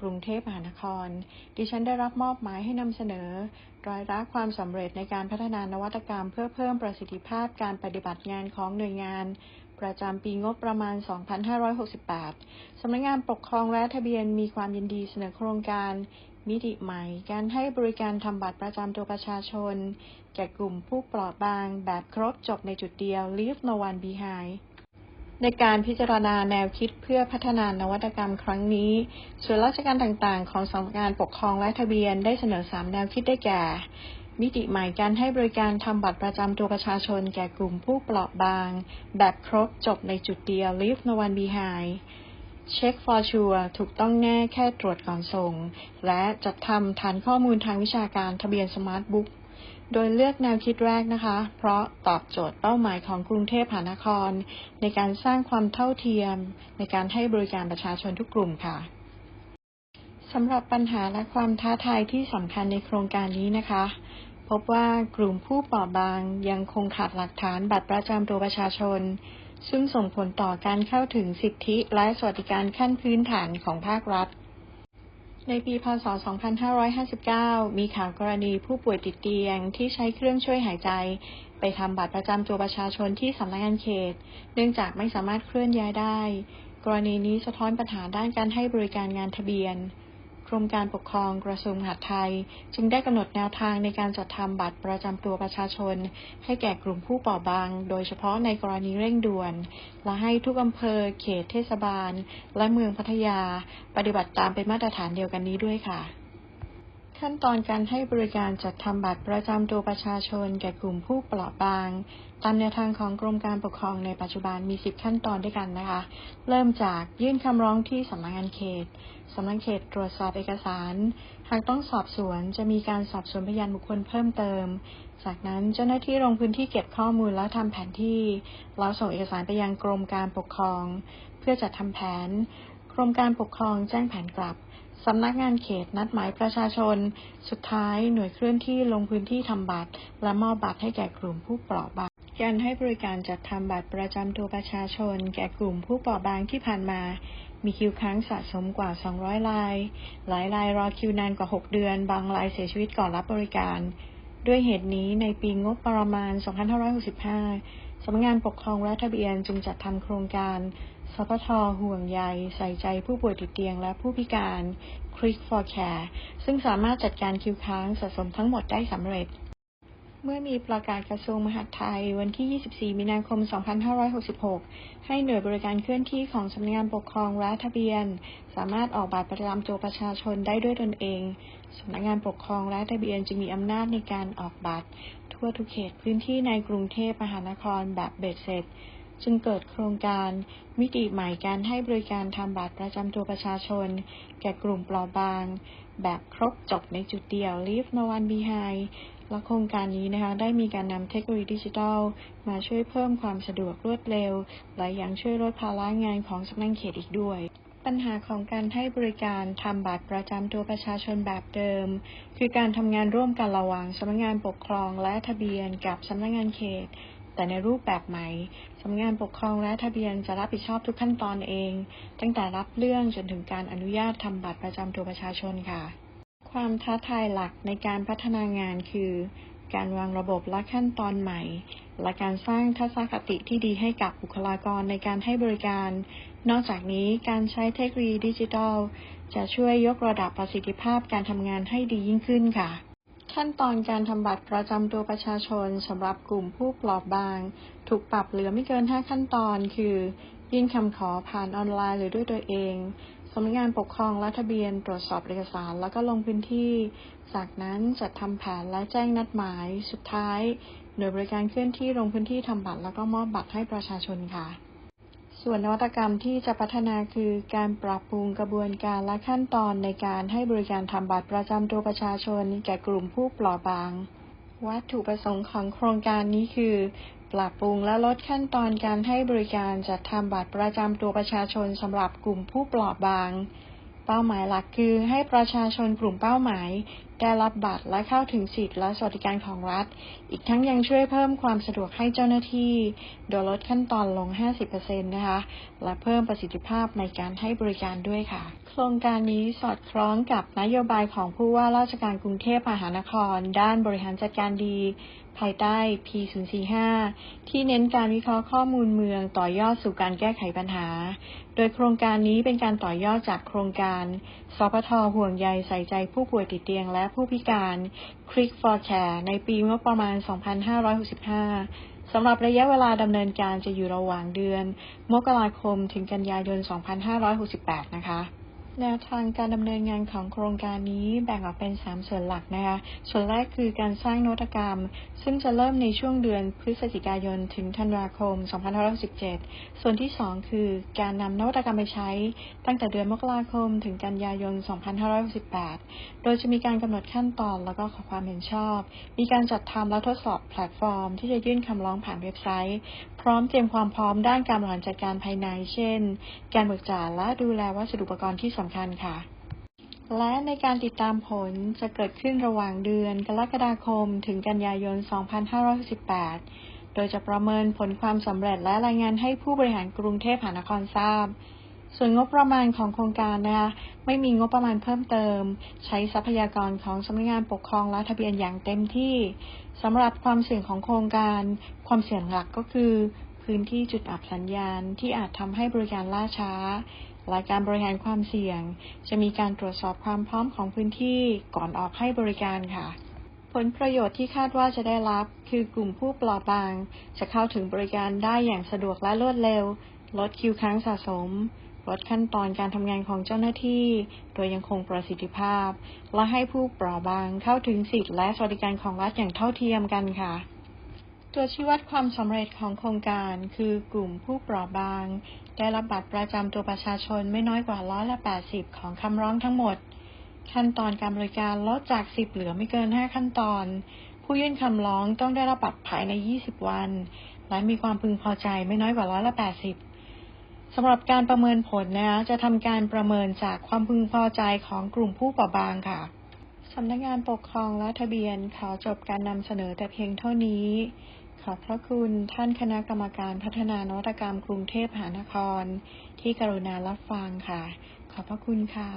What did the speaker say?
กรุงเทพมหานคร ดิฉันได้รับมอบหมายให้นำเสนอ รายละความสำเร็จในการพัฒนานวัตกรรม เพื่อเพิ่มประสิทธิภาพการปฏิบัติงานของหน่วยงาน ประจำปีงบประมาณ 2568 สำนักงานปกครองและทะเบียนมีความยินดีเสนอโครงการมิติใหม่ การให้บริการทำบัตรประจำตัวประชาชน แก่กลุ่มผู้เปราะบางแบบครบจบในจุดเดียว Leave No One Behind ในการพิจารณาแนวคิดเพื่อพัฒนานวัตกรรมครั้งนี้ ส่วนราชการต่างๆ ของสำนักงานปกครองและทะเบียนได้เสนอ 3 แนวคิดได้แก่ มิติใหม่การให้บริการทำบัตรประจำตัวประชาชนแก่กลุ่มผู้เปราะบาง แบบครบจบในจุดเดียว Leave No One Behind เช็ค for sure ถูกต้องแน่แค่ตรวจก่อนส่ง และจัดทำฐานข้อมูลทางวิชาการทะเบียนสมาร์ทบุ๊ก โดยเลือกแนวคิดแรกนะคะ เพราะตอบโจทย์เป้าหมายของกรุงเทพมหานคร ในการสร้างความเท่าเทียม ในการให้บริการประชาชนทุกกลุ่มค่ะสำหรับปัญหาและความท้าทายที่สำคัญในโครงการนี้นะคะ พบว่ากลุ่มผู้เปราะบางยังคงขาดหลักฐานบัตรประจำตัวประชาชน ซึ่งส่งผลต่อการเข้าถึงสิทธิและสวัสดิการขั้นพื้นฐานของภาครัฐ ในปี พศ 2559 มีข่าวกรณีผู้ป่วยติดเตียงที่ใช้เครื่องช่วยหายใจ ไปทำบัตรประจำตัวประชาชนที่สำนักงานเขต เนื่องจากไม่สามารถเคลื่อนย้ายได้ กรณีนี้สะท้อนปัญหาด้านการให้บริการงานทะเบียน กรมการปกครองกระทรวงมหาดไทย จึงได้กำหนดแนวทางในการจัดทำบัตรประจำตัวประชาชน ให้แก่กลุ่มผู้เปราะบาง โดยเฉพาะในกรณีเร่งด่วน และให้ทุกอำเภอ เขตเทศบาล และเมืองพัทยา ปฏิบัติตามเป็นมาตรฐานเดียวกันนี้ด้วยค่ะ ขั้นตอนการให้บริการจัดทำบัตรประจำตัวประชาชนแก่กลุ่มผู้เปราะบาง ตามแนวทางของกรมการปกครองในปัจจุบันมี 10 ขั้นตอนด้วยกันนะคะ เริ่มจากยื่นคำร้องที่สำนักงานเขตสำนักเขตตรวจสอบเอกสาร หากต้องสอบสวนจะมีการสอบสวนพยานบุคคลเพิ่มเติม จากนั้นเจ้าหน้าที่ลงพื้นที่เก็บข้อมูลและทำแผนที่ แล้วส่งเอกสารไปยังกรมการปกครอง เพื่อจัดทำแผน กรมการปกครองแจ้งแผนกลับ สำนักงานเขตนัดหมายประชาชน สุดท้ายหน่วยเคลื่อนที่ลงพื้นที่ทำบัตร และมอบบัตรให้แก่กลุ่มผู้เปราะบางการให้บริการจัดทำบัตรประจำตัวประชาชน แก่กลุ่มผู้เปราะบางที่ผ่านมา มีคิวค้างสะสมกว่า 200 ราย หลายรายรอคิวนานกว่า 6 เดือน บางรายเสียชีวิตก่อนรับบริการ ด้วยเหตุนี้ในปีงบประมาณ 2565สำนักงานปกครองและทะเบียนจึงจัดทำโครงการ สปทห่วงใยใส่ใจผู้ป่วยติดเตียงและผู้พิการ Click for Care ซึ่งสามารถจัดการคิวค้างสะสมทั้งหมดได้สำเร็จ เมื่อมีประกาศกระทรวงมหาดไทยวันที่ 24 มีนาคม 2566 ให้หน่วยบริการเคลื่อนที่ของสำนักงานปกครองและทะเบียน สามารถออกบัตรประจำตัวประชาชนได้ด้วยตนเองสำนักงานปกครองและทะเบียนจึงมีอำนาจในการออกบัตร ทั่วทุกเขตพื้นที่ในกรุงเทพมหานครแบบเบ็ดเสร็จ จึงเกิดโครงการมิติใหม่การให้บริการทำบัตรประจำตัวประชาชน แก่กลุ่มเปราะบาง แบบครบจบในจุดเดียว Leave No One Behind และโครงการนี้นะคะได้มีการนำเทคโนโลยีดิจิทัล มาช่วยเพิ่มความสะดวกรวดเร็ว และยังช่วยลดภาระงานของสำนักเขตอีกด้วยปัญหาของการให้บริการทำบัตรประจำตัวประชาชนแบบเดิม คือการทำงานร่วมกันระหว่างสำนักงานปกครองและทะเบียนกับสำนักงานเขต แต่ในรูปแบบใหม่สำนักงานปกครองและทะเบียนจะรับผิดชอบทุกขั้นตอนเอง ตั้งแต่รับเรื่องจนถึงการอนุญาตทำบัตรประจำตัวประชาชนค่ะ ความท้าทายหลักในการพัฒนางานคือ การวางระบบและขั้นตอนใหม่ และการสร้างทัศนคติที่ดีให้กับบุคลากรในการให้บริการ นอกจากนี้การใช้เทคโนโลยีดิจิทัล จะช่วยยกระดับประสิทธิภาพการทำงานให้ดียิ่งขึ้นค่ะ ขั้นตอนการทำบัตรประจำตัวประชาชนสำหรับกลุ่มผู้เปราะบาง ถูกปรับเหลือไม่เกิน 5 ขั้นตอน คือยื่นคำขอผ่านออนไลน์หรือด้วยตัวเองสำนักงานปกครองและทะเบียนตรวจสอบเอกสารแล้วก็ลงพื้นที่ จากนั้นจัดทำแผนและแจ้งนัดหมายสุดท้าย หน่วยบริการเคลื่อนที่ลงพื้นที่ทำบัตรแล้วก็มอบบัตรให้ประชาชนค่ะ ส่วนนวัตกรรมที่จะพัฒนาคือการปรับปรุงกระบวนการและขั้นตอนในการให้บริการทำบัตรประจำตัวประชาชนแก่กลุ่มผู้เปราะบาง วัตถุประสงค์ของโครงการนี้คือ ปรับปรุงและลดขั้นตอนการให้บริการจัดทำบัตรประจำตัวประชาชนสำหรับกลุ่มผู้เปราะบาง เป้าหมายหลักคือให้ประชาชนกลุ่มเป้าหมายได้รับบัตรและเข้าถึงสิทธิและสวัสดิการของรัฐ อีกทั้งยังช่วยเพิ่มความสะดวกให้เจ้าหน้าที่ โดยลดขั้นตอนลง 50%นะคะ และเพิ่มประสิทธิภาพในการให้บริการด้วยค่ะ โครงการนี้สอดคล้องกับนโยบายของผู้ว่าราชการกรุงเทพมหานคร ด้านบริหารจัดการดี ภายใต้ P045 ที่เน้นการวิเคราะห์ข้อมูลเมืองต่อยอดสู่การแก้ไขปัญหา โดยโครงการนี้เป็นการต่อยอดจากโครงการ สพทห่วงใยใส่ใจผู้ป่วยติดเตียงและผู้พิการ Click for Care ในปีงบประมาณ 2565 สำหรับระยะเวลาดำเนินการจะอยู่ระหว่างเดือน มกราคมถึงกันยายน 2568 นะคะ แนวทางการดำเนินงานของโครงการนี้แบ่งออกเป็น 3 ส่วนหลักนะคะ ส่วนแรกคือการสร้างนวัตกรรม ซึ่งจะเริ่มในช่วงเดือนพฤศจิกายนถึงธันวาคม 2567 ส่วนที่ 2 คือการนำนวัตกรรมไปใช้ ตั้งแต่เดือนมกราคม ถึงกันยายน 2568 โดยจะมีการกำหนดขั้นตอนแล้วก็ขอความเห็นชอบ มีการจัดทำและทดสอบแพลตฟอร์ม ที่จะยื่นคำร้องผ่านเว็บไซต์ ร้อมเตรียมความพร้อมด้านการบริหารจัดการภายใน เช่น การเบิกจ่ายและดูแลวัสดุอุปกรณ์ที่สำคัญค่ะ และในการติดตามผลจะเกิดขึ้นระหว่างเดือน กรกฎาคม ถึงกันยายน 2568 โดยจะประเมินผลความสำเร็จและรายงานให้ผู้บริหารกรุงเทพมหานครทราบ ส่วนงบประมาณของโครงการนะคะไม่มีงบประมาณเพิ่มเติม ใช้ทรัพยากรของสำนักงานปกครองและทะเบียนอย่างเต็มที่สำหรับความเสี่ยงของโครงการ ความเสี่ยงหลักก็คือ พื้นที่จุดอับสัญญาณที่อาจทำให้บริการล่าช้าและการบริหารความเสี่ยง จะมีการตรวจสอบความพร้อมของพื้นที่ก่อนออกให้บริการค่ะผลประโยชน์ที่คาดว่าจะได้รับคือกลุ่มผู้เปราะบาง จะเข้าถึงบริการได้อย่างสะดวกและรวดเร็ว ลดคิวค้างสะสม ลดขั้นตอนการทำงานของเจ้าหน้าที่ โดยยังคงประสิทธิภาพ และให้ผู้เปราะบางเข้าถึงสิทธิและสวัสดิการของรัฐอย่างเท่าเทียมกันค่ะ ตัวชี้วัดความสำเร็จของโครงการ คือกลุ่มผู้เปราะบาง ได้รับบัตรประจำตัวประชาชนไม่น้อยกว่าร้อยละ80 ของคำร้องทั้งหมด ขั้นตอนการบริการลดจาก 10 เหลือไม่เกิน 5 ขั้นตอนผู้ยื่นคำร้องต้องได้รับบัตรภายใน 20 วัน และมีความพึงพอใจไม่น้อยกว่าร้อยละ 80 สำหรับการประเมินผลนะคะจะทำการประเมินจากความพึงพอใจของกลุ่มผู้เปราะบางค่ะสำนักงานปกครองและทะเบียนขอจบการนำเสนอแต่เพียงเท่านี้ ขอบพระคุณท่านคณะกรรมการพัฒนานวัตกรรมกรุงเทพมหานคร ที่กรุณารับฟังค่ะ ขอบพระคุณค่ะ